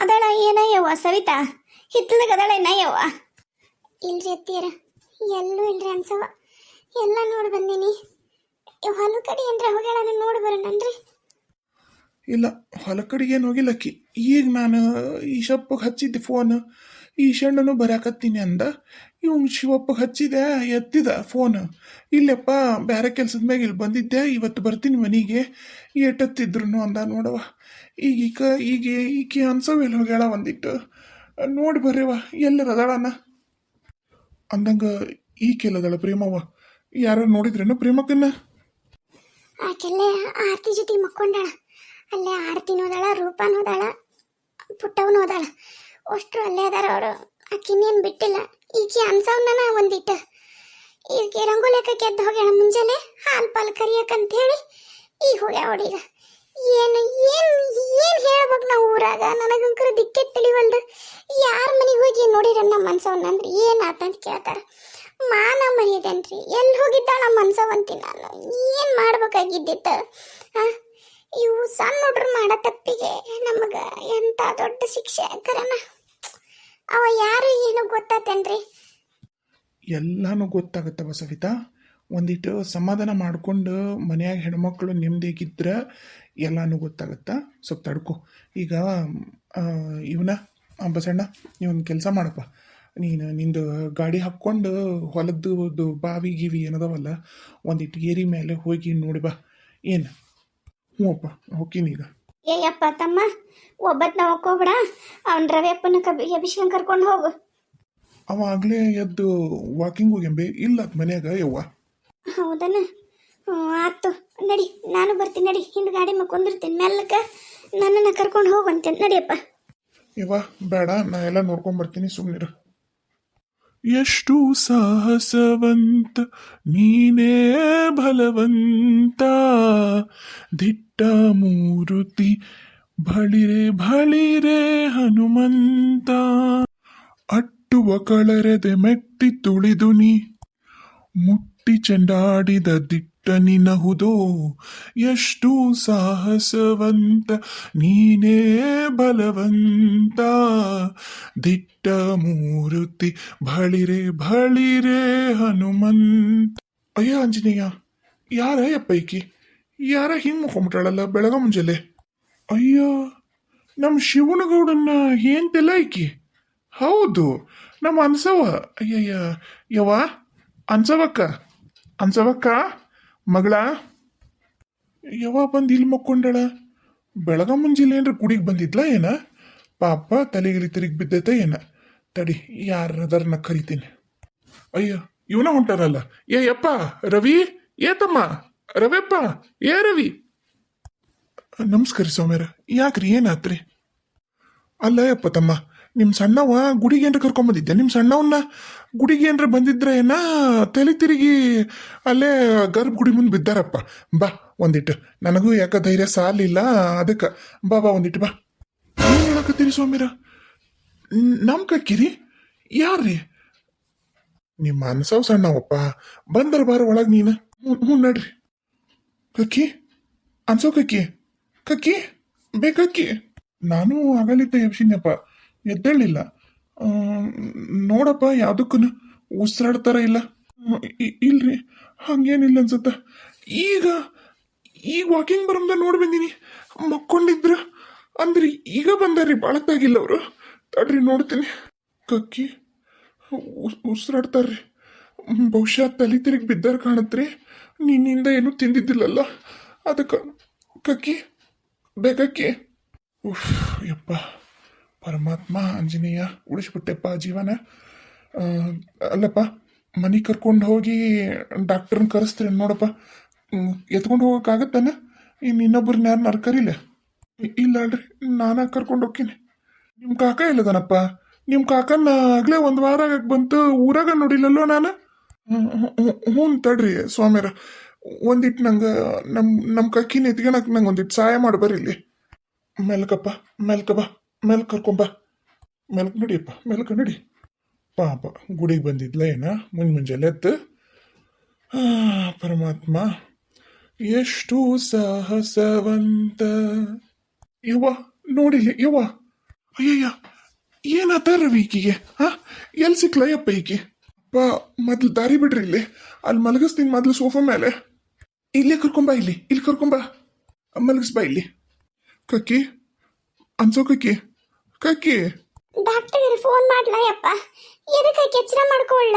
ಅದಳ ಏನಯ್ಯವ್ವ ಸವಿತಾ? ಹಿತ್ತಲದಾಗ ಅದಳ ಏನಯ್ಯವ್ವ? ಇಲ್ರಿ ಅತ್ತೀರ ಎಲ್ಲೂ ಇಲ್ರಿ ಅನ್ಸವ ಎಲ್ಲ ನೋಡಿ ಬಂದೀನಿ. ಹೊಲ ಕಡೆ ಏನ್ರ ಹೋಗ್ಯಾಳ ನೋಡಿ ಬರೋಣನ್ರಿ ಇಲ್ಲ ಹೊಲ ಕಡೆಗೆ ಏನು ಹೋಗಿಲ್ಲಕ್ಕಿ ಈಗ ನಾನು ಈಶಪ್ಪಗೆ ಹಚ್ಚಿದ್ದೆ ಫೋನ್ ಈಶಣ್ಣನು ಬರಾಕತ್ತೀನಿ ಅಂದ. ಇವ್ ಶಿವಪ್ಪ ಹಚ್ಚಿದೆ, ಎತ್ತಿದ ಫೋನ್ ಇಲ್ಲಪ್ಪ ಬೇರೆ ಕೆಲ್ಸದ ಮ್ಯಾಗ ಇಲ್ಲಿ ಬಂದಿದ್ದೆ, ಇವತ್ತು ಬರ್ತೀನಿ ಮನೆಗೆ. ಏಟತ್ತಿದ್ರು ಅಂದ ನೋಡವ ಈಗ, ಈಕ ಈಗ ಈಕೆ ಅನ್ಸವೆಲ್ಲ ಹೋಗ್ಯಾಳ ಒಂದಿಟ್ಟು ನೋಡಿ ಬರ್ರಿವ ಎಲ್ಲರ ಅದಾಳನ? ಅಂದಂಗ ಈಕೆಲ್ಲದಾಳ ಪ್ರೇಮವ್ವ. ಯಾರು ನೋಡಿದ್ರೇನು ಪ್ರೇಮಕ್ಕನ್ನ? ಆರತಿ ಜೊತೆ ಮಕ್ಕೊಂಡಾಳ. ಅಲ್ಲೇ ಆರ್ತಿನೋದಾಳ ನೋದಾಳ ಪುಟ್ಟವನೋದಾಳ ನೋದಾಳ ಪುಟ್ಟವ್ ನೋದಾಳ ಅಷ್ಟ್ರು ಅಲ್ಲೇ ಅದಾರ ಅವರು. ಆಕಿನೇನು ಬಿಟ್ಟಿಲ್ಲ. ಈಕೆ ಅನ್ಸವ್ನ ಒಂದಿಟ್ಟು. ಈಕೆ ರಂಗೋಲಿಯಕ್ಕ ಗೆದ್ದು ಹೋಗ್ಯಾಳ ಮುಂಜಾನೆ. ಹಾಲು ಪಾಲು ಕರಿಯಕಂತ ಹೇಳಿ ಈಗ. ಹೋಗ್ಯಾವ ಏನು ಏನು ಏನು ಹೇಳ್ಬೇಕು ನಾವು ಊರಾಗ? ನನಗಂಕರ ದಿಕ್ಕೆ ತಿಳಿವಲ್ದು. ಯಾರ ಮನೆಗೆ ಹೋಗಿ ನೋಡಿರ ನಮ್ಮ ಮನ್ಸವನ್ನ ಅಂದ್ರೆ? ಏನು ಆತಂತ ಕೇಳ್ತಾರ. ಮಾನ ಮರ್ಯಾದನ್ರಿ. ಎಲ್ಲಿ ಹೋಗಿದ್ದಾಳ ಮನ್ಸವಂತಿ ನಾನು. ಏನು ಮಾಡ್ಬೇಕಾಗಿದ್ದಿತ್ತು? ಆ? ಇವು ಸಣ್ಣ ಹುಡ್ರು ಮಾಡೋ ತಪ್ಪಿಗೆ ನಮಗೆ ಎಂಥ ದೊಡ್ಡ ಶಿಕ್ಷೆ ಕರನ? ಅವ ಯಾರು ಏನು ಗೊತ್ತಾತೇನ್ರಿ ಎಲ್ಲಾನು ಗೊತ್ತಾಗತ್ತವ ಸವಿತಾ ಒಂದಿಟ್ಟು ಸಮಾಧಾನ ಮಾಡ್ಕೊಂಡು ಮನೆಯಾಗ ಹೆಣ್ಮಕ್ಳು ನೆಮ್ಮದಿಗಿದ್ರೆ ಎಲ್ಲಾನು ಗೊತ್ತಾಗತ್ತ? ಸ್ವಲ್ಪ ತಡ್ಕೊ. ಈಗ ಇವನ, ಬಸಣ್ಣ, ನೀವೊಂದು ಕೆಲಸ ಮಾಡಪ್ಪ. ನೀನು ನಿಂದು ಗಾಡಿ ಹಾಕ್ಕೊಂಡು ಹೊಲದ್ದು ಬಾವಿ ಗೀವಿ ಏನದವಲ್ಲ ಒಂದಿಟ್ಟು ಏರಿ ಮೇಲೆ ಹೋಗಿ ನೋಡಿ ಬಾ. ಏನು? ಹ್ಞೂ ಅಪ್ಪ ಹೋಗ್ತೀನಿ ಈಗ. ಏಯಪ್ಪ ತಮ್ಮ ಒಬ್ಬತ್ನ ಹೋಗ್ಕೋಬೇಡ ಅವನ ರವಿಯಪ್ಪನ ಕಬಿ ಅಭಿಷೇಕ್ ಕರ್ಕೊಂಡು ಹೋಗು. ಅವ ಆಗ್ಲೇ ಎದ್ದು ವಾಕಿಂಗ್ ಹೋಗ್ಯಂಬೆ ಇಲ್ಲ ಮನ್ಯಾಗ ಯವ್ವ. ಹೌದನ? ಹ್ಞೂ ಆತು ನಡಿ ನಾನು ಬರ್ತೀನಿ ನಡಿ. ಹಿಂದೆ ಗಾಡಿ ಮಕ್ಕೊಂದಿರ್ತೀನಿ ಮೆಲ್ಲಕ ನನ್ನನ್ನು ಕರ್ಕೊಂಡು ಹೋಗಂತೆ ನಡಿಯಪ್ಪ. ಇವ ಬೇಡ ನಾ ಎಲ್ಲ ನೋಡ್ಕೊಂಡ್ ಸುಮ್ಮನಿರು ಎಷ್ಟು ಸಾಹಸವಂತ, ನೀನೇ ಬಲವಂತ. ದಿಟ್ಟ ಮೂರುತಿ, ಬಳಿರೆ ಬಳಿರೆ ಹನುಮಂತ. ಅಟ್ಟುವ ಕಳರೆದೆ ಮೆಟ್ಟಿ ತುಳಿದು ಮುಟ್ಟಿ ಚೆಂಡಾಡಿದ ದಿಟ್ಟ ನಿನಹುದೋ ಎಷ್ಟು ಸಾಹಸವಂತ, ನೀನೇ ಬಲವಂತ. ದಿಟ್ಟ ಮೂರುತಿ, ಬಳಿರೆ ಬಳಿರೆ ಹನುಮಂತ. ಅಯ್ಯ ಆಂಜನೇಯ, ಯಾರ ಪೈಕಿ? ಯಾರ ಹಿಂಗ್ ಮುಖಂಬಿಟ್ಟಾಳಲ್ಲ ಬೆಳಗ ಮುಂಜಾನೆ? ಅಯ್ಯೋ ನಮ್ಮ ಶಿವನಗೌಡನ್ನ ಏಂತೆಲ್ಲ ಐಕಿ ಹೌದು, ನಮ್ಮ ಅನ್ಸವ ಅಯ್ಯಯ್ಯ, ಯವ್ವ ಅನ್ಸವಕ್ಕ ಅನ್ಸವಕ್ಕ ಮಗಳ? ಯಾವಾಗ ಬಂದು ಇಲ್ಲಿ ಮಕ್ಕೊಂಡಳ? ಬೆಳಗ ಮುಂಜಿಲ್ಲ ಏನ್ರ ಕುಡಿಗೆ ಬಂದಿದ್ಲಾ ಏನ? ಪಾಪ ತಲೆಗಿರಿ ತಿರುಗಿ ಬಿದ್ದೈತೆ ಏನ? ತಡಿ, ಯಾರದರ್ನ ಕರಿತೀನಿ. ಅಯ್ಯ, ಇವನ ಹೊಂಟಾರಲ್ಲ? ಏ, ಯಪ್ಪ, ರವಿ? ಏ, ತಮ್ಮ, ರವಿಯಪ್ಪ, ಏ, ರವಿ? ನಮಸ್ಕಾರ ಸೌಮ್ಯರ ಯಾಕ್ರಿ ಏನಾತ್ರಿ? ಅಲ್ಲ ಯಪ್ಪ ತಮ್ಮ ನಿಮ್ಮ ಸಣ್ಣವ ಗುಡಿಗೆ ಏನ್ರ ಕರ್ಕೊಂಬಂದಿದ್ದೆ. ನಿಮ್ಮ ಸಣ್ಣವನ್ನ ಗುಡಿಗೆ ಏನ್ರ ಬಂದಿದ್ರೆ ಏನ ತಲೆ ತಿರುಗಿ ಅಲ್ಲೇ ಗರ್ಭ ಗುಡಿ ಮುಂದೆ ಬಿದ್ದಾರಪ್ಪ. ಬಾ, ಒಂದಿಟ್ಟು. ನನಗೂ ಯಾಕ ಧೈರ್ಯ ಸಾಲಿಲ್ಲ. ಅದಕ್ಕೆ ಬಾ ಬಾ, ಒಂದಿಟ್ಟು ಬಾ. ಏನು ಹೇಳಕತ್ತೀರಿ ಸೌಮ್ಯರ ನಮ್ಮ ಕಕ್ಕಿರಿ ಯಾರ್ರಿ? ನಿಮ್ಮ ಅನ್ಸವ್ ಸಣ್ಣವಪ್ಪ. ಬಂದರ ಬಾರ ಒಳಗೆ ನೀನು. ಹ್ಞೂ ನಡ್ರಿ. ಕಕ್ಕಿ? ಅನ್ಸೋ ಕಕ್ಕಿ? ಕಕ್ಕಿ? ಬೇಕಕ್ಕಿ ನಾನು ಆಗಲಿದ್ದ ಎಬ್ಸಿನಪ್ಪ ಎದ್ದೇಳಿಲ್ಲ. ನೋಡಪ್ಪ ಯಾವುದಕ್ಕೂ ಉಸಿರಾಡ್ತಾರ ಇಲ್ಲ. ಇಲ್ರಿ, ಹಂಗೇನಿಲ್ಲ ಅನ್ಸುತ್ತ. ಈಗ ಈಗ ವಾಕಿಂಗ್ ಬರಂದ ನೋಡಿ ಬಂದೀನಿ. ಮಕ್ಕೊಂಡಿದ್ರ, ಅಂದ್ರೆ ಈಗ ಬಂದಾರ್ರಿ, ಬಾಳತ್ತಾಗಿಲ್ಲ ಅವರು. ತಡ್ರಿ, ನೋಡ್ತೀನಿ. ಕಕ್ಕಿ, ಉಸ್- ಉಸಿರಾಡ್ತಾರ್ರಿ. ಬಹುಶಃ ತಲೆ ತಿರುಗಿ ಬಿದ್ದಾರ ಕಾಣತ್ರಿ. ನಿನ್ನಿಂದ ಏನೂ ತಿಂದಿದ್ದಿಲ್ಲಲ್ಲ. ಅದಕ್ಕೆ, ಕಕ್ಕಿ ಬೇಕಕ್ಕಿ ಉಫ್, ಯಪ್ಪ. ಪರಮಾತ್ಮ, ಆಂಜನೇಯ, ಉಳಿಸ್ಬಿಟ್ಟೆಪ್ಪ ಜೀವನ. ಅಲ್ಲಪ್ಪ ಮನೆಗೆ ಕರ್ಕೊಂಡು ಹೋಗಿ ಡಾಕ್ಟರ್ನ ಕರೆಸ್ತೀರಿ ನೋಡಪ್ಪ. ಎತ್ಕೊಂಡು ಹೋಗೋಕ್ಕಾಗತ್ತಾನ? ಇನ್ನು ಇನ್ನೊಬ್ಬರನ್ನ ಯಾರನ್ನಾರು ಕರೀಲ? ಇಲ್ಲ ಅಲ್ರಿ ನಾನಾಗ ಕರ್ಕೊಂಡು ಹೋಗ್ತೀನಿ. ನಿಮ್ಮ ಕಾಕ ಇಲ್ಲದನಪ್ಪ ನಿಮ್ಮ ಕಾಕನ ಆಗಲೇ ಒಂದು ವಾರ ಆಗಕ್ಕೆ ಬಂತು, ಊರಾಗ ನೋಡಿಲ್ಲಲ್ಲೋ ನಾನು? ಹ್ಞೂ ತಡ್ರಿ ಸ್ವಾಮಿಯರ ಒಂದಿಟ್ಟು ನಂಗೆ ನಮ್ಮ ನಮ್ಮ ಕಕ್ಕಿನ ಎತ್ಕೊಳಕ್ಕೆ ನಂಗೆ ಒಂದಿಟ್ಟು ಸಹಾಯ ಮಾಡಿ ಇಲ್ಲಿ. ಮೆಲ್ಕಪ್ಪ ಮೆಲ್ಕ ಬಾ. ಮೆಲ್ಕ್ ಕರ್ಕೊಂಬ ಮೇಲ್ಕ್ ನಡಿಯಪ್ಪ ಮೇಲ್ಕ ನಡಿ. ಪಾಪ, ಗುಡಿಗೆ ಬಂದಿದ್ಲ ಏನ? ಮುಂಜ್ ಮುಂಜಾನೆ ಎದ್ದು. ಪರಮಾತ್ಮ, ಎಷ್ಟು ಸಾಹಸವಂತ. ಯುವ ನೋಡಿಲಿ ಯುವ ಅಯ್ಯಯ್ಯ, ಏನಾತ ರವಿ ಈಕಿಗೆ? ಹಾ ಎಲ್ಲಿ ಸಿಕ್ಲಯ್ಯಪ್ಪ ಈಕಿ? ಅಪ್ಪ, ಮೊದ್ಲು ದಾರಿ ಬಿಡ್ರಿ ಇಲ್ಲಿ. ಅಲ್ಲಿ ಮಲಗಿಸ್ತೀನಿ ಮೊದ್ಲು ಸೋಫಾ ಮೇಲೆ ಇಲ್ಲೇ ಕರ್ಕೊಂಬ ಇಲ್ಲಿ ಇಲ್ಲಿ ಕರ್ಕೊಂಬ ಮಲಗಿಸ್ಬಾ ಇಲ್ಲಿ. ಕಕ್ಕಿ, ಅನ್ಸೋ ಕಕ್ಕಿ. ಕಕ್ಕಿ? ಡಾಕ್ಟರ್ ಫೋನ್ ಮಾಡ್ಲಾ ಯಪ್ಪ? ಎದಕ್ಕೆ ಕೆಚ್ಚರ ಮಾಡ್ಕೊಳ್ಳ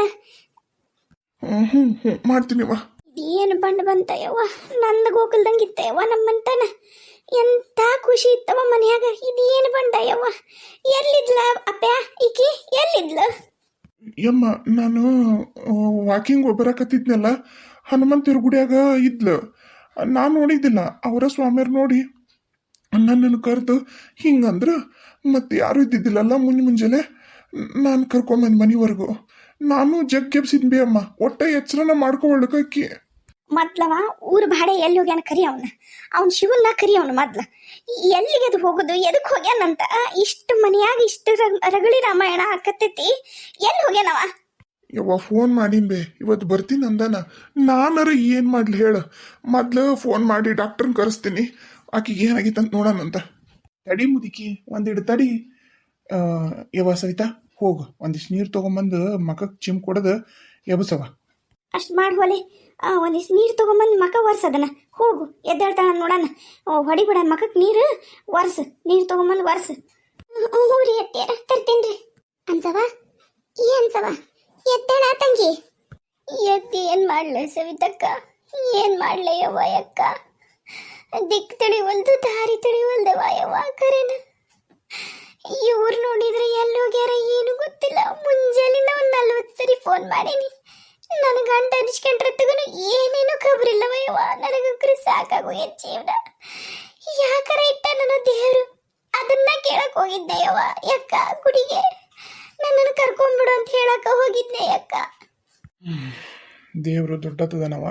ಹ್ಮ್ ಹ್ಞೂ ಹ್ಞೂ ಮಾಡ್ತೀನಿವ ಏನು ಬಂಡ್ ಬಂತ ಯವ್ವ? ನಂದ ಗೋಕುಲ್ದಂಗೆ ಇತ್ತ ಯವ್ವ ನಮ್ಮಂತನ? ಎಂತ ಖುಷಿ ಇತ್ತವ ಮನ್ಯಾಗ? ಇದೇನು ಬಂಡ ಯವ್ವ? ಎಲ್ಲಿದ್ಲ ಅಪ್ಪ? ಈಕಿ ಎಲ್ಲಿದ್ಲ? ಯಮ್ಮ ನಾನು ವಾಕಿಂಗ್ ಬರಕತ್ತಿದ್ನಲ್ಲ ಹನುಮಂತರ ಗುಡಿಯಾಗ ಇದ್ಲು. ನಾನು ನೋಡಿದ್ದಿಲ್ಲ ಅವರ ಸ್ವಾಮಿಯರು ನೋಡಿ. ನನ್ನನ್ನು ಕರೆದು ಹಿಂಗಂದ್ರ ಮತ್ತೆ ಯಾರು ಇದ್ದಿದ್ದಿಲ್ಲಲ್ಲ ಮುಂಜೆ ಮುಂಜಾನೆ? ನಾನು ಕರ್ಕೊಂಬಂದು ಮನೆವರೆಗೂ. ನಾನು ಜಗ್ ಕೆಬ್ಸಿದ್ ಬೇ ಅಮ್ಮ. ಒಟ್ಟ ಎಚ್ಚರನ ಮಾಡ್ಕೊಳ್ಕಕ್ಕಿ ಮೊದ್ಲವ ಊರ್ ಬಾಡೆ ಎಲ್ಲಿ ಹೋಗ್ಯಾನ ಕರಿ ಅವನ? ಅವ್ನ ಶಿವನ್ನ ಕರಿ ಅವನು ಮೊದ್ಲ. ಎಲ್ಲಿಗೆ ಅದು ಹೋಗುದು? ಎದಕ್ ಹೋಗ್ಯಾನಂತ? ಇಷ್ಟು ಮನೆಯಾಗ ಇಷ್ಟು ರಗಳಿ ರಾಮಾಯಣ ಹಾಕತ್ತೈತಿ ಎಲ್ಲಿ ಹೋಗ್ಯಾನವ? ಯವ್ವ ಫೋನ್ ಮಾಡಿನ್ ಬೇ. ಇವತ್ತು ಬರ್ತೀನಿ ಅಂದನ. ನಾನಾರ ಏನು ಮಾಡ್ಲಿ ಹೇಳು. ಮೊದ್ಲು ಫೋನ್ ಮಾಡಿ ಡಾಕ್ಟರ್ನ ಕರೆಸ್ತೀನಿ. ಆಕಿಗೆ ಏನಾಗಿತ್ತು ಅಂತ ನೋಡೋಣಂತ ತಡಿ ಮುದುಕಿ, ಒಂದಿಡು ತಡಿ. ಯವ ಸವಿತಾ, ಹೋಗು. ಒಂದಿಷ್ಟು ನೀರು ತಗೊಂಬಂದು ಮಕಕ್ಕೆ ಚಿಮ್ ಕೊಡದು ಎಬಸವ ಅಷ್ಟು ಮಾಡಿ ಹೊಲೆ. ಒಂದಿಷ್ಟು ನೀರು ತೊಗೊಂಬಂದು ಮಕ ಒರ್ಸದನ ಹೋಗು, ಎದ್ದಾಳ್ತಾಳ ನೋಡಣ. ಹೊಡಿಬಿಡ ಮಕಕ್ಕೆ ನೀರು ಒರ್ಸು. ನೀರು ತೊಗೊಂಬಂದು ಒರ್ಸು. ಹ್ಞೂ ರೀ ರೀ. ಅನ್ಸವ ಈ ಅನ್ಸವ ಎದ್ದಾಳ ತಂಗಿ. ಎತ್ತಿ ಏನು ಮಾಡಲೆ ಸವಿತಕ್ಕ? ಏನು ಮಾಡಲೆ ಯವ್ವ ಯಕ್ಕ ದಿಕ್ ತಿಳಿವಲ್ದು ದಾರಿ ತಿಳಿವಲ್ದವ ಯವ್ವ ಕರೆನ ಇವ್ರು ನೋಡಿದ್ರೆ ಎಲ್ಲಿ ಹೋಗ್ಯಾರ ಏನು ಗೊತ್ತಿಲ್ಲ. ಮುಂಜಾನಿಂದ ಒಂದು ನಲ್ವತ್ತು ಸರಿ ಫೋನ್ ಮಾಡೀನಿ. ನನ್ನ ಗಂಟ ಅನಿಸ್ಕೊಂಡ್ರೆ ತಗನು ಏನೇನು ಖಬರಿಲ್ಲವಯ್ಯವ ನನಗಂಕರು ಸಾಕಾಗೋಯ್ತು ಜೀವನ. ಯಾಕರ ಇಟ್ಟ ನನ್ನ ದೇವರು? ಅದನ್ನ ಕೇಳಕ್ ಹೋಗಿದ್ದೆ ಯವ್ವ, ಯಕ್ಕ, ಗುಡಿಗೆ. ನನ್ನನ್ನು ಕರ್ಕೊಂಡ್ಬಿಡು ಅಂತ ಹೇಳಕ್ಕ ಹೋಗಿದ್ದೆ ಯಕ್ಕ. ದೇವರು ದೊಡ್ಡತದನವ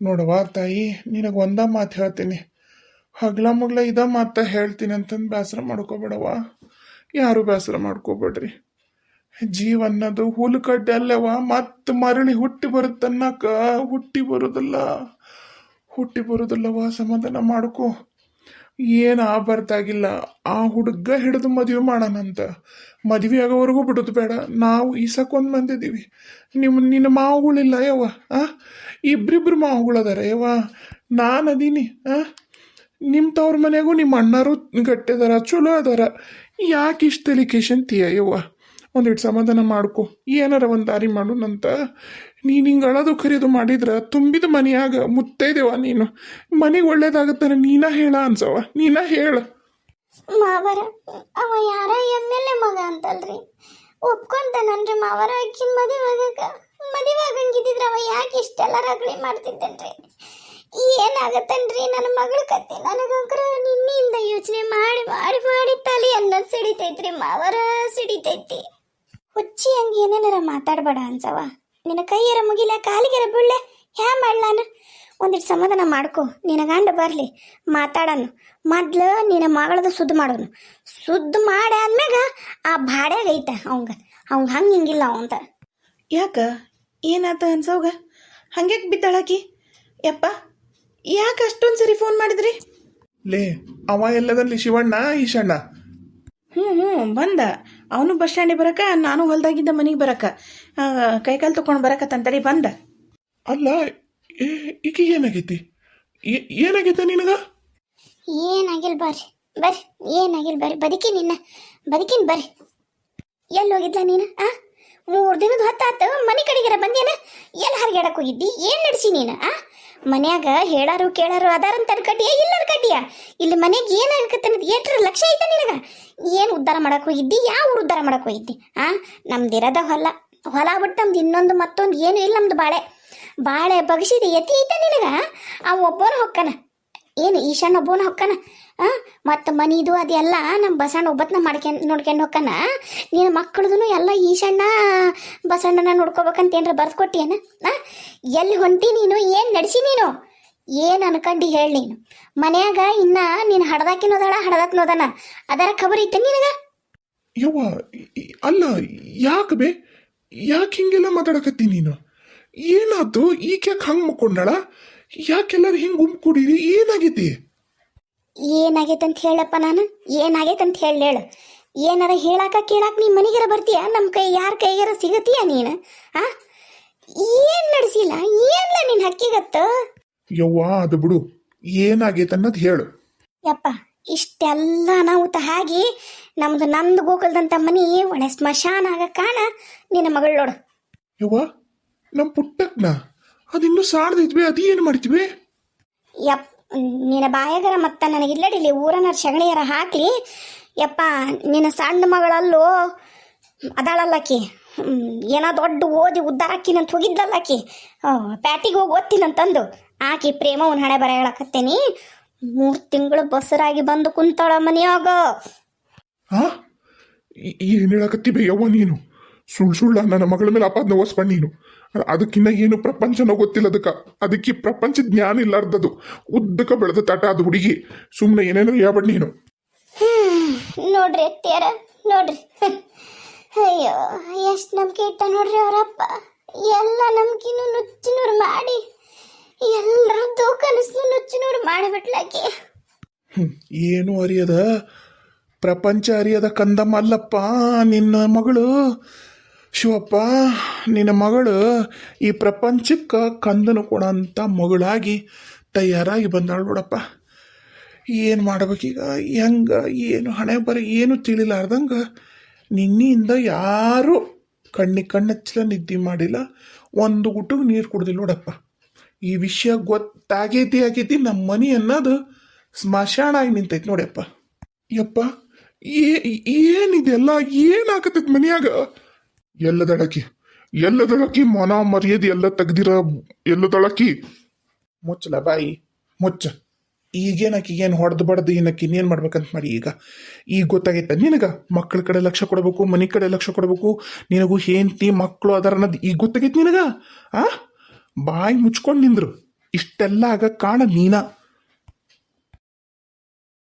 ನೋಡವ ತಾಯಿ, ನಿನಗೆ ಒಂದ ಮಾತು ಹೇಳ್ತೀನಿ. ಹಗ್ಲ ಮಗ್ಲ ಇದ ಮಾತ ಹೇಳ್ತೀನಿ ಅಂತಂದು ಬೇಸರ ಮಾಡ್ಕೋಬೇಡವ ಯಾರು ಬೇಸರ ಮಾಡ್ಕೋಬೇಡ್ರಿ? ಜೀವ ಅನ್ನೋದು ಹುಲು ಕಡ್ಡೆ ಅಲ್ಲವ ಮತ್ತೆ ಮರಳಿ ಹುಟ್ಟಿ ಬರುತ್ತನ್ನಕ ಹುಟ್ಟಿ ಬರುದಿಲ್ಲ. ಹುಟ್ಟಿ ಬರುದಿಲ್ಲವ ಸಮಾಧಾನ ಮಾಡ್ಕೋ. ಏನು ಆ ಬರ್ತಾಗಿಲ್ಲ ಆ ಹುಡುಗ ಹಿಡಿದು ಮದುವೆ ಮಾಡೋಣಂತ ಮದುವೆ ಆಗೋವರೆಗೂ ಬಿಡೋದು ಬೇಡ. ನಾವು ಈಸಕ್ಕೊಂದು ಬಂದಿದ್ದೀವಿ. ನಿಮ್ಮ, ನಿನ್ನ ಮಾವುಗಳಿಲ್ಲ, ಯವ್ವ, ಆ? ಇಬ್ಬರಿಬ್ರು ಮಾವುಗಳದಾರ, ಯವ್ವ. ನಾನು ಅದೀನಿ ಆ? ನಿಮ್ಮ ತವ್ರ ಮನೆಗೂ ನಿಮ್ಮ ಅಣ್ಣರು ಗಟ್ಟಿದಾರ ಚಲೋ ಅದಾರ. ಯಾಕೆ ಇಷ್ಟು ತಲಿಕೇಶನ್ ಯವ್ವ? ಒಂದಿಟ್ಟು ಸಮಾಧಾನ ಮಾಡ್ಕೊ. ಏನಾರ ಒಂದು ದಾರಿ ಮಾಡೋಣಂತ ನೀನು ಹಿಂಗೆ ಅಳದು ಖರೀದು ಮಾಡಿದ್ರೆ ತುಂಬಿದ ಮನೆಯಾಗ ಮುತ್ತೈದೇವ ನೀನು. ಮನೆಗೆ ಒಳ್ಳೇದಾಗತ್ತಾರ ನೀನ ಹೇಳ ಅನ್ಸವ ನೀನ ಹೇಳ. ಮಾವರ, ಅವ ಯಾರ ಎಂ ಎಲ್ ಅಂತಲ್ರಿ ಒಪ್ಕೊಂತಾನನ್ರಿ ಮಾವರ ಅಕ್ಕಿನ ಮದುವೆ ಆಗಾಕ, ಮದುವೆ ಆಗಂಗಿದ್ದಿದ್ರ ಅವ ಯಾಕೆ ಇಷ್ಟೆಲ್ಲ ರಗಳಿ ಮಾಡ್ತಿದ್ದನ್ರಿ? ಏನಾಗತ್ತನ್ರಿ ನನ್ನ ಮಗಳ ಕತೆ? ನನಗಂಕರ ನಿನ್ನಿಂದ ಯೋಚನೆ ಮಾಡಿ ಮಾಡಿ ಮಾಡಿ ತಲೆ ಅನ್ನೋದು ಸಿಡಿತೈತ್ರಿ ಮಾವರ ಸಿಡಿತೈತಿ. ಹುಚ್ಚಿ ಹಂಗೆ ಏನೇನಾರ ಮಾತಾಡ್ಬೇಡ ಅನ್ಸವ ನಿನ್ನ ಕೈಯರ ಮುಗಿಲ, ಕಾಲಿಗೆರ ಬೀಳ್ಳೆ, ಹ್ಯಾ ಮಾಡ್ಲಾನ ಒಂದಿಟ್ಟು ಸಮಾಧಾನ ಮಾಡ್ಕೊ. ನಿನ ಗಂಡ ಬರಲಿ. ಮಾತಾಡನು. ಮೊದ್ಲು ನಿನ್ನ ಮಗಳದು ಸುದ್ದು ಮಾಡೋನು. ಸುದ್ದು ಮಾಡಿ ಆದ್ಮ್ಯಾಗ ಆ ಬಾಡ್ಯಾಗ ಐತ ಅವಂಗ. ಅವಂಗ ಹಂಗೆ ಹಿಂಗಿಲ್ಲ ಅವಂತ. ಯಾಕ? ಏನಾತ ಅನ್ಸೋಗ? ಹಂಗ್ಯಾಕೆ ಬಿದ್ದಾಳಾಕಿ? ಯಪ್ಪ ಯಾಕೆ ಅಷ್ಟೊಂದು ಸರಿ ಫೋನ್ ಮಾಡಿದ್ರಿ? ಲೇ ಅವ ಎಲ್ಲದಲ್ಲಿ ಶಿವಣ್ಣ ಈಶಣ್ಣ? ಹ್ಞೂ ಹ್ಞೂ ಬಂದ. ಅವನು ಬಸ್ ಸ್ಟ್ಯಾಂಡಿಗೆ ಬರಕ ನಾನು ಹೊಲ್ದಾಗಿದ್ದ ಮನೆಗೆ ಬರಕ. ಕೈಕಾಲು ತೊಗೊಂಡು ಬರಕತ್ತಂತಡಿ ಬಂದ. ಅಲ್ಲ ಈಕಿ ಏನಾಗೈತಿ? ಏನಾಗೈತೆ ನಿನಗ? ಏನಾಗಿಲ್ಲ ಬರ್ರಿ ಬರ್ರಿ ಏನಾಗಿಲ್ಲ ಬರ್ರಿ. ಬದುಕಿ ನಿನ್ನ, ಬದುಕಿನ ಬರ್ರಿ. ಎಲ್ಲಿ ಹೋಗಿದ್ಲ ನೀನು, ಆ? ಮೂರು ದಿನದ ಹೊತ್ತಾತ, ಮನೆ ಕಡೆಗೆರ ಬಂದೇನ? ಎಲ್ಲಿ ಹರಿಗೆಡಕ್ ಹೋಗಿದ್ದಿ? ಏನು ನಡೆಸಿ ನೀನು, ಆ? ಮನ್ಯಾಗ ಹೇಳಾರು ಕೇಳಾರು ಅದಾರಂತ ಕಡ್ಡಿಯ ಇಲ್ಲ ಕಡ್ಡಿಯ ಇಲ್ಲಿ ಮನೆಗೆ ಏನಾಗತ್ತೆ ಅನ್ನೋದು ಏಟ್ರ ಲಕ್ಷ ಐತ ನಿನಗ? ಏನು ಉದ್ಧಾರ ಮಾಡಕ್ ಹೋಗಿದ್ದಿ? ಯಾವ ಊರು ಉದ್ಧಾರ ಮಾಡಕ್ ಹೋಗಿದ್ದಿ, ಆ? ನಮ್ದಿರದ ಹೊಲ ಹೊಲ ಬಿಟ್ಟು ನಮ್ದು ಇನ್ನೊಂದು ಮತ್ತೊಂದು ಏನು ಇಲ್ಲ ನಮ್ದು ಬಾಳೆ. ಬಾಳೆ ಬಗಸಿದ ಎತ್ತಿ ಐತ ನಿನಗ? ಆ ಒಬ್ಬನ ಹೊಕ್ಕನ. ಏನು ಈಶಾನ್ ಒಬ್ಬನ ಹೊಕ್ಕನ? ಹಾಂ ಮತ್ತು ಮನಿದು ಅದೆಲ್ಲ ನಮ್ಮ ಬಸಣ್ಣ ಒಬ್ಬತ್ನ ಮಾಡ್ಕೊಂಡು ನೋಡ್ಕೊಂಡು ಹೊಕ್ಕನ? ನಿನ್ನ ಮಕ್ಕಳದೂ ಎಲ್ಲ ಈಶಣ್ಣ ಬಸಣ್ಣನ ನೋಡ್ಕೋಬೇಕಂತ ಏನರ ಬರ್ದು ಹಾಂ ಎಲ್ಲಿ ಹೊಂಟಿ ನೀನು? ಏನು ನಡೆಸಿ ನೀನು? ಏನು ಅನ್ಕಂಡು ಹೇಳಿ ನೀನು? ಮನ್ಯಾಗ ಇನ್ನ ನೀನು ಹಡ್ದಾಕಿನೋದಳ ಹಡ್ದಾಕ್ನೋದನ ಅದರ ಖಬರ್ ಐತೆ ನಿನಗ? ಯವ್ವ, ಅಲ್ಲ, ಯಾಕೆ ಬೇ? ಯಾಕೆ ಹಿಂಗೆಲ್ಲ ಮಾತಾಡಕತ್ತಿ ನೀನು? ಏನಾತು ಈಕೆ ಹಂಗ್ ಮಕ್ಕೊಂಡಳ? ಯಾಕೆಲ್ಲರೂ ಹಿಂಗೆ ಗುಂಪು ಕೂಡಿರಿ ಏನಾಗೈತಿ? ಏನಾಗೈತೆ ಅಂತ ಹೇಳಪ್ಪ ನಾನು. ಏನಾಗೈತೆ ಅಂತ ಹೇಳಿ ಹೇಳು. ಏನಾರ ಹೇಳಾಕ ಕೇಳಾಕ ನೀ ಮನೆಗಾರ ಬರ್ತೀಯ? ನಮ್ಮ ಕೈ ಯಾರ ಕೈಗಾರ ಸಿಗತೀಯ ನೀನು? ಆ? ಏನ್ ನಡೆಸಿಲ್ಲ? ಏನ್ಲ ನಿನ್ ಹಕ್ಕಿಗತ್ತ? ಯವ್ವ ಅದು ಬಿಡು. ಏನಾಗೈತೆ ಅನ್ನೋದು ಹೇಳು. ಯಪ್ಪ ಇಷ್ಟೆಲ್ಲ ತ ಹಾಗೆ ನಮ್ದು ನಂದು ಗೋಕುಲ್ದಂಥ ಮನಿ ಒಣ ಸ್ಮಶಾನ ಆಗ ಕಾಣ ನಿನ್ನ ಮಗಳ ನೋಡು. ಯವ್ವ ನಮ್ಮ ಪುಟ್ಟಕ್ನ ಅದಿನ್ನೂ ಸಾರ್ದಿದ್ವಿ ಅದು ಏನು ಮಾಡ್ತೀವಿ ಯಪ್ ನಿನ್ನ ಬಾಯಗರ ಮತ್ತ ನನಗೆ ಇಲ್ಲಡಿಲಿ ಊರನ ಸಗಣಿಯರ ಹಾಕಿ ಯಪ್ಪ ನಿನ್ನ ಸಣ್ಣ ಮಗಳಲ್ಲೂ ಅದಾಳಲ್ಲಕ್ಕಿ ಏನೋ ದೊಡ್ಡ ಓದಿ ಉದ್ದಾರ ಆಕಿನಂತ ಹೋಗಿದ್ದಲ್ಲಕ್ಕಿ ಪ್ಯಾಟಿಗೆ ಹೋಗಿ ಓದ್ತೀನಂತಂದು. ಆಕಿ ಪ್ರೇಮವನ್ನ ಹಣೆ ಬರ ಹೇಳಕತ್ತೇನಿ ಮೂರು ತಿಂಗಳು ಬಸರಾಗಿ ಬಂದು ಕುಂತಾಳ ಮನೆಯಾಗ. ಹಾ ಏನು ಹೇಳಕತ್ತಿ ಬೇಯವ್ವ ನೀನು? ಸುಳ್ಳು ಸುಳ್ಳ ನನ್ನ ಮಗಳ ಮೇಲೆ ಅಪ್ಪ ಓಸ್ಬಣ್ಣ ನೀನು. ಅದಕ್ಕಿನ್ನ ಏನು ಪ್ರಪಂಚನೋ ಗೊತ್ತಿಲ್ಲ ಅದಕ್ಕೆ. ಅದಕ್ಕೆ ಪ್ರಪಂಚ ಜ್ಞಾನ ಇಲ್ಲಾರ್ದದು. ಉದ್ದಕ್ಕೆ ಬೆಳೆದ ತಟ ಅದು ಹುಡುಗಿ. ಸುಮ್ಮನೆ ಏನೇನೋ ಹೇಳ್ಬೇಡ ನೀನು. ನೋಡ್ರಿ ಅತ್ತಿಯರ ನೋಡ್ರಿ. ಅಯ್ಯೋ ಎಷ್ಟು ನಂಬಿಕೆ ಇಟ್ಟ ನೋಡ್ರಿ ಅವರಪ್ಪ. ಎಲ್ಲ ನಂಬಿಕೆನು ನುಚ್ಚಿನೂರು ಮಾಡಿ. ಎಲ್ಲರದ್ದು ಕನಸು ನುಚ್ಚಿನೂರು ಮಾಡಿಬಿಟ್ಲಾಕಿ. ಏನು ಅರಿಯದ? ಪ್ರಪಂಚ ಅರಿಯದ ಕಂದಮ್ಮ ಅಲ್ಲಪ್ಪ ನಿನ್ನ ಮಗಳು. ಶಿವಪ್ಪ, ನಿನ್ನ ಮಗಳು ಈ ಪ್ರಪಂಚಕ್ಕೆ ಕಂದನು ಕೊಡೋಂಥ ಮಗಳಾಗಿ ತಯಾರಾಗಿ ಬಂದಾಳು ನೋಡಪ್ಪ. ಏನು ಮಾಡ್ಬೇಕೀಗ ಹೆಂಗ? ಏನು? ಹಣೆ ಬರ ಏನು ತಿಳಿಲಾರ್ದಂಗೆ ನಿನ್ನಿಂದ ಯಾರು ಕಣ್ಣಿಗೆ ಕಣ್ಣಚ್ಚಲ ನಿದ್ದೆ ಮಾಡಿಲ್ಲ. ಒಂದು ಗುಟ್ಟಿಗೆ ನೀರು ಕುಡ್ದಿಲ್ಲ ನೋಡಪ್ಪ. ಈ ವಿಷಯ ಗೊತ್ತಾಗೈತಿ ಆಗೈತಿ ನಮ್ಮ ಮನೆ ಅನ್ನೋದು ಸ್ಮಶಾನ ಆಗಿ ನಿಂತೈತಿ ನೋಡಪ್ಪ. ಯಪ್ಪ ಏನಿದೆಲ್ಲ? ಏನಾಗತ್ತೈತಿ ಮನ್ಯಾಗ? ಎಲ್ಲದಳಕಿ ಎಲ್ಲದಳಕಿ ಮನ ಮರ್ಯಾದೆ ಎಲ್ಲ ತೆಗ್ದಿರ ಎಲ್ಲದಳಕಿ. ಮುಚ್ಚಲ ಬಾಯಿ, ಮುಚ್ಚ. ಈಗೇನಕಿ ಏನು ಹೊಡೆದು ಬಡ್ದು ಏನಕ್ಕೆ ಇನ್ನೇನು ಮಾಡ್ಬೇಕಂತ ಮಾಡಿ ಈಗ. ಈಗ ಗೊತ್ತಾಗೈತೆ, ನಿನಗೆ ಮಕ್ಕಳ ಕಡೆ ಲಕ್ಷ್ಯ ಕೊಡಬೇಕು, ಮನೆ ಕಡೆ ಲಕ್ಷ್ಯ ಕೊಡಬೇಕು, ನಿನಗೂ ಹೆಂಡತಿ ಮಕ್ಕಳು ಅದರ ಅನ್ನೋದು ಈಗ ಗೊತ್ತಾಗೈತೆ ನಿನಗ, ಆ? ಬಾಯಿ ಮುಚ್ಕೊಂಡು ನಿಂದ್ರು. ಇಷ್ಟೆಲ್ಲ ಆಗ ಕಾಣ ನೀನ.